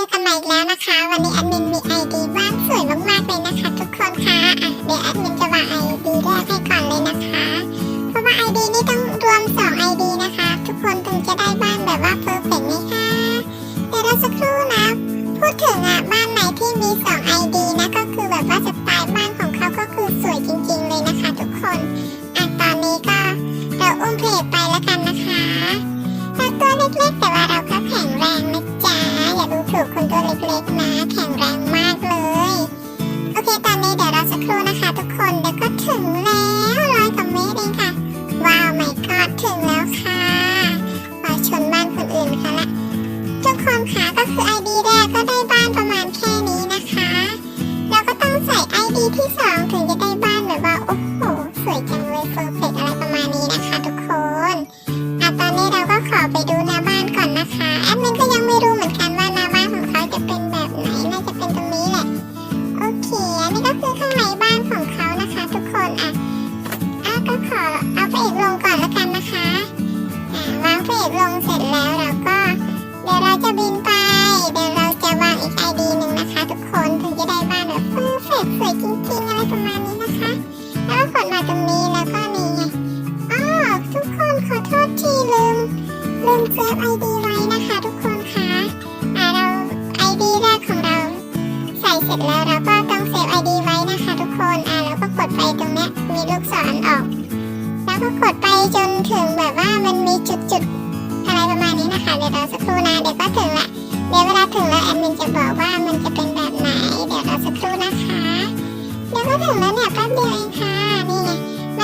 อกันใหม่อีกแล้วนะคะ วันนี้แอดมินมีไอดีว่างสวยมากๆเลยนะคะ ทุกคนคะอะเดี๋ยวแอดมินจะวางไอดีแรกให้ก่อนเลยนะคะ เพราะว่าไอดีนี่ต้องรวม2ไอดีนะคะ ทุกคนถึงจะได้บ้านแบบว่าเพอร์เฟกต์นะคะเดี๋ยวเราสักครู่นะพูดถึงอะบ้านไหนที่มี2ไอดีนะก็คือแบบว่าสไตล์บ้านของเขาก็คือสวยจริง ๆ เลยนะคะ ทุกคนอะตอนนี้ก็เราอุ้มเพลไปแล้วกันนะคะแล้วตัวเล็กๆแต่ว่า สวยจริงๆอะไรประมาณนี้นะคะ แล้วก็กดมาตรงนี้แล้วก็นี่ไงอ๋อทุกคนขอโทษที่ลืมลืมเซฟไอดีไว้นะคะทุกคนคะอ่าเราไอดีแรกของเราใส่เสร็จแล้วเราก็ต้องเซฟไอดีไว้นะคะทุกคนอ่าแล้วก็กดไปตรงนี้มีลูกศรออก แล้วก็กดไปจนถึงแบบว่ามันมีจุดๆอะไรประมาณนี้นะคะเดี๋ยวเราสักครู่นะเดี๋ยวก็ถึงละเดี๋ยวเวลาถึงแล้วแอดมินจะบอกว่ามันจะ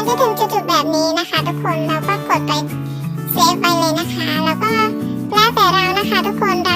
จะถึงจุดๆแบบนี้นะคะ ทุกคนเราก็กดไปเซฟไปเลยนะคะ แล้วก็แล้วแต่เรานะคะ ทุกคนเรา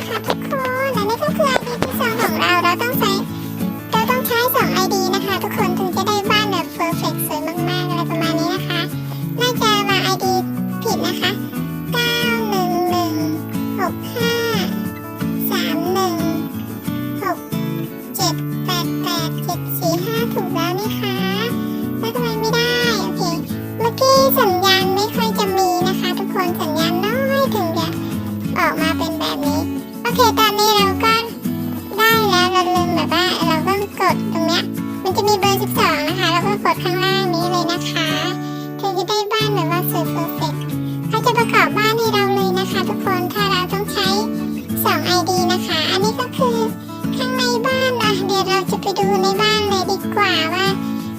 นะะทุกคน และนี่ก็คือ ID ที่สองของเรา เราต้องใช้ เราต้องใช้สอง ID นะคะ ทุกคนถึงจะได้บ้านแบบเพอร์เฟกสวยมากๆ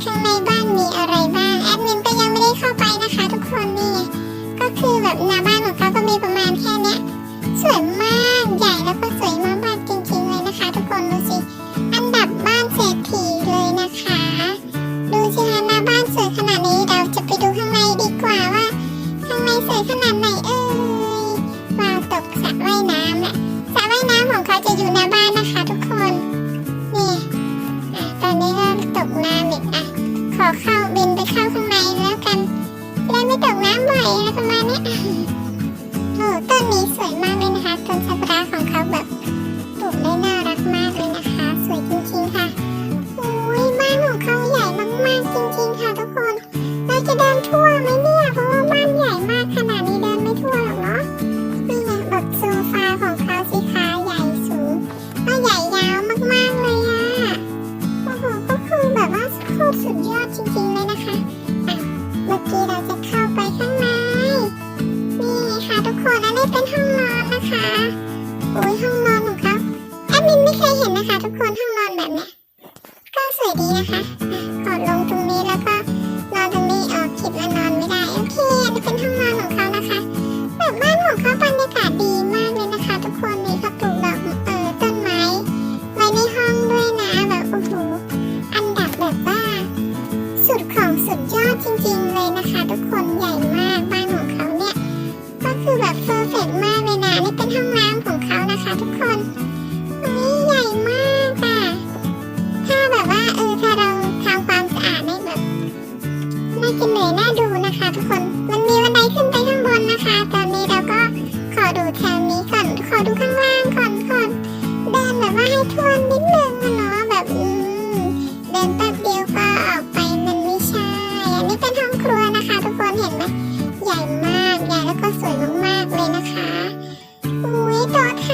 ข้างในบ้านมีอะไรบ้างแอดมินก็ยังไม่ได้เข้าไปนะคะทุกคนนี่ก็คือแบบหน้าบ้านของเขาก็มีประมาณแค่เนี้ยสวยมากใหญ่แล้วก็สวยมาก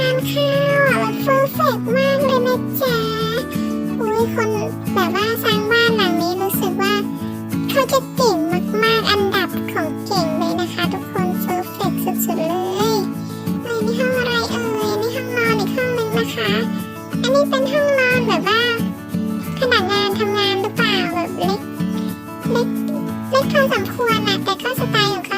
านข้าวแบบเฟอร์เฟกมากเลยนะจ๊ะอุ้ยคนแบบว่าสร้างบ้านหลังนี้รู้สึกว่าเขาจะเก่งมากๆ อันดับของเก่งเลยนะคะทุกคนเฟอร์เฟกสุดๆเลยในห้องอะไรเอ่ยในห้องนอนอีกห้องนึงนะคะ อันนี้เป็นห้องนอนแบบว่าขนาดงานทำงานหรือเปล่าแบบเล็กเล็กเล็กพอสมควรอะแต่ก็สไตล์ของเขา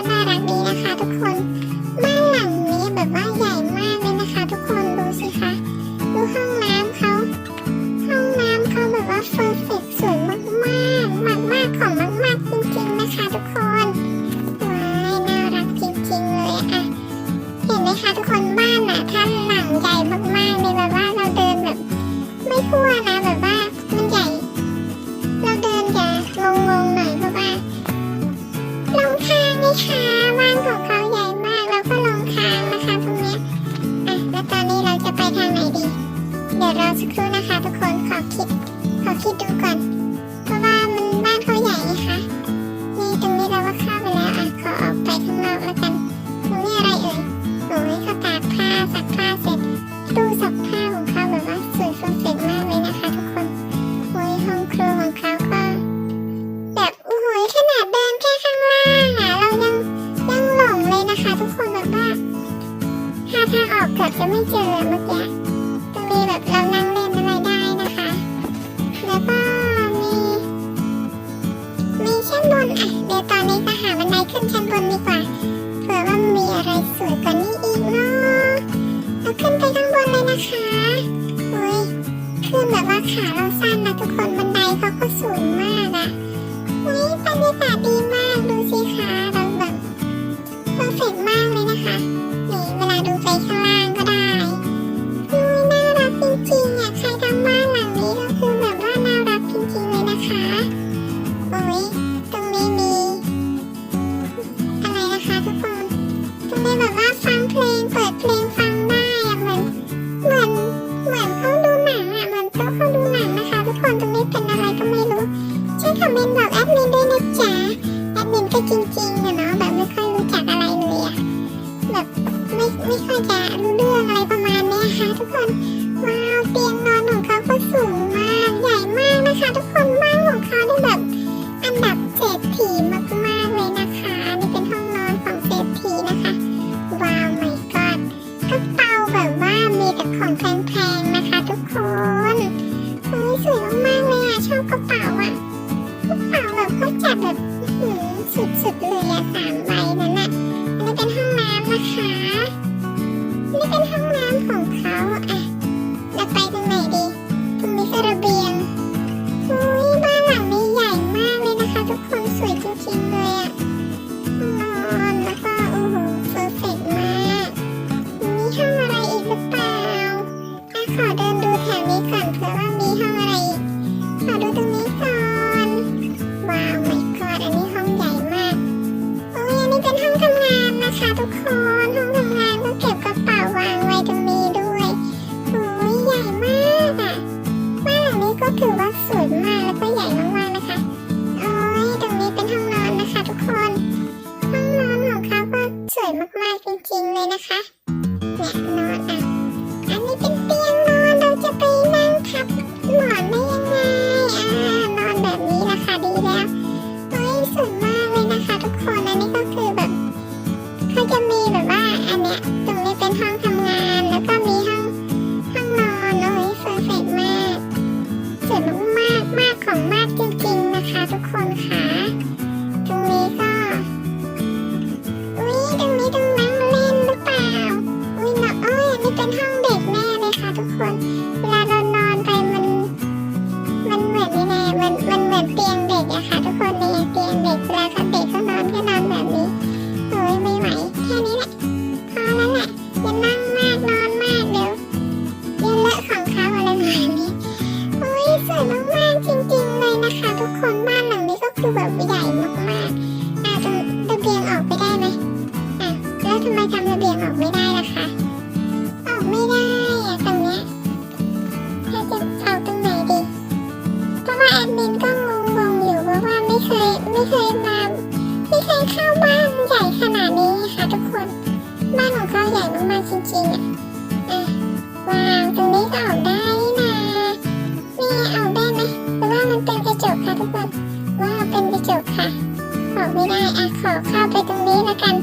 ขอเข้าไปตรงนี้แล้วกัน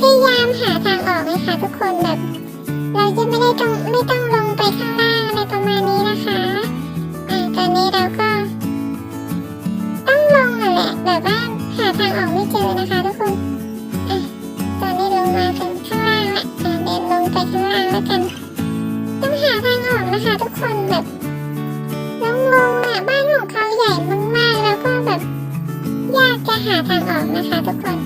พยายามหาทางออกเลยค่ะทุกคนแบบ เราจะไม่ได้ต้องไม่ต้องลงไปข้างล่างอะไรประมาณนี้นะคะอ่าตอนนี้เราก็ ต้องลงอะแหละแบบว่าหาทางออกไม่เจอนะคะทุกคนอตอนนี้ลงมาถึงข้างล่างละเดินลงไปข้างล่างแล้วกัน ต้องหาทางออกนะคะ ทุกคนแบบต้องลงๆอะบ้านของาทางออกนะคะทุกคน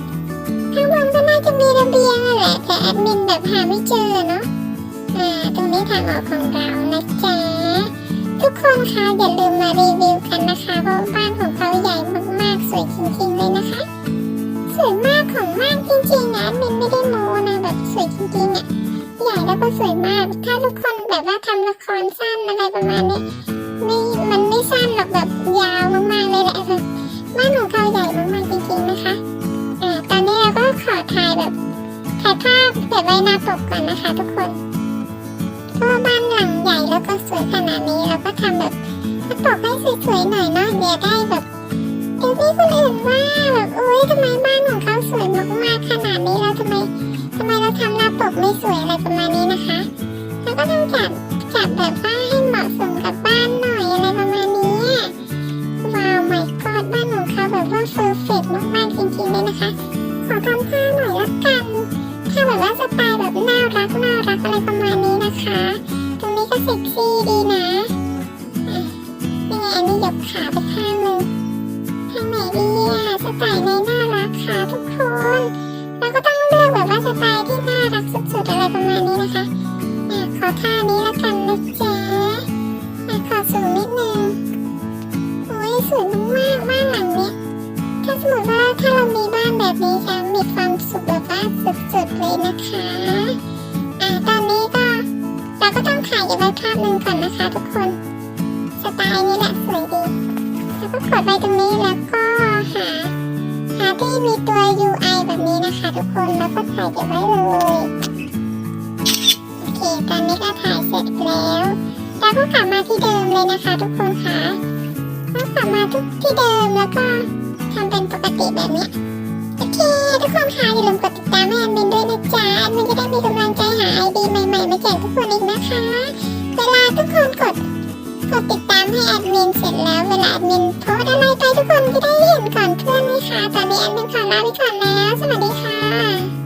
ข้างบนก็น่าจะมีระเบียงแหละแต่แอดมินแบบหาไม่เจอเนาะอ่าตรงนี้ทางออกของเรานะจ๊ะทุกคนคะอย่าลืมมารีวิวกันนะคะเพราะบ้านของเขาใหญ่มากๆสวยจริงๆเลยนะคะสวยมากของมากจริงๆนะแอดมินไม่ได้โมนะแบบสวยจริงๆอะใหญ่แล้วก็สวยมาก ถ้าทุกคนแบบว่าทำละครสั้นอะไรประมาณนี้ไม่มันไม่สั้นหรอกแบบยาวมากๆเลยแหละ บ้านของเขาใหญ่มากๆจริงๆนะคะอ่าตอนนี้เราก็ขอถ่ายแบบถ่ายภาพแบบไว้หน้าปกก่อนนะคะ ทุกคนเพราะบ้านหลังใหญ่แล้วก็สวยขนาดนี้เราก็ทำแบบหน้าปกให้สวยๆหน่อยเนาะเดี๋ยวได้แบบเดี๋ยวพี่คนอื่นว่าแบบเอ้ยทำไมบ้านของเขาสวยมากๆขนาดนี้แล้วทำไมทำไมเราทำหน้าปกไม่สวยอะไรประมาณนี้นะคะ แล้วก็ต้องจัดจัดแบบว่า ว่าเพอร์เฟกต์มากๆจริงๆเลยนะคะ ขอทำท่าหน่อยละกันถ้าแบบว่าสไตล์แบบน่ารักน่ารักอะไรประมาณนี้นะคะ ตรงนี้ก็เซ็กซี่ดีนะอะนี่ไงอันนี้ยกขาไปข้างหนึงทางไหนดีอะสไตล์ไหนน่ารักค่ะทุกคนเราก็ต้องเลือกแบบว่าสไตล์ที่น่ารักสุดๆอะไรประมาณนี้นะคะขอท่านี้แล้วกันนะจ๊ะ ถ้าสมติว่าถ้าเรามีบ้านแบบนี้จะมีความสุขแบบว่าสุดๆเลยนะคะ อะตอนนี้ก็เราก็ต้องถ่ายอีกไว้ภาพหนึ่งก่อนนะคะทุกคน สไตล์นี้แหละสวยดี แล้วก็กดไปตรงนี้แล้วก็หาหาที่มีตัว UI แบบนี้นะคะ ทุกคนแล้วก็ถ่ายเก็บไว้เลยโอเคตอนนี้ก็ถ่ายเสร็จแล้วแล้วก็กลับมาที่เดิมเลยนะคะ ทุกคนค่ะก็กลับมาทุกที่เดิมแล้วก็ ทำเป็นปกติแบบนี้โอเคทุกคนค่ะอย่าลืมกดติดตามแอดมินด้วยนะจ๊ะแอดมินจะได้มีกำลังใจหาไอดีใหม่ๆมาแจกทุกคนอีกนะคะ เวลาทุกคนกดกดติดตามให้แอดมินเสร็จแล้วเวลาแอดมินโพสอะไรไปทุกคนจะได้เห็นก่อนเพื่อนไหมคะตอนนี้แอดมินขอลาไปก่อนแล้ว สวัสดีค่ะ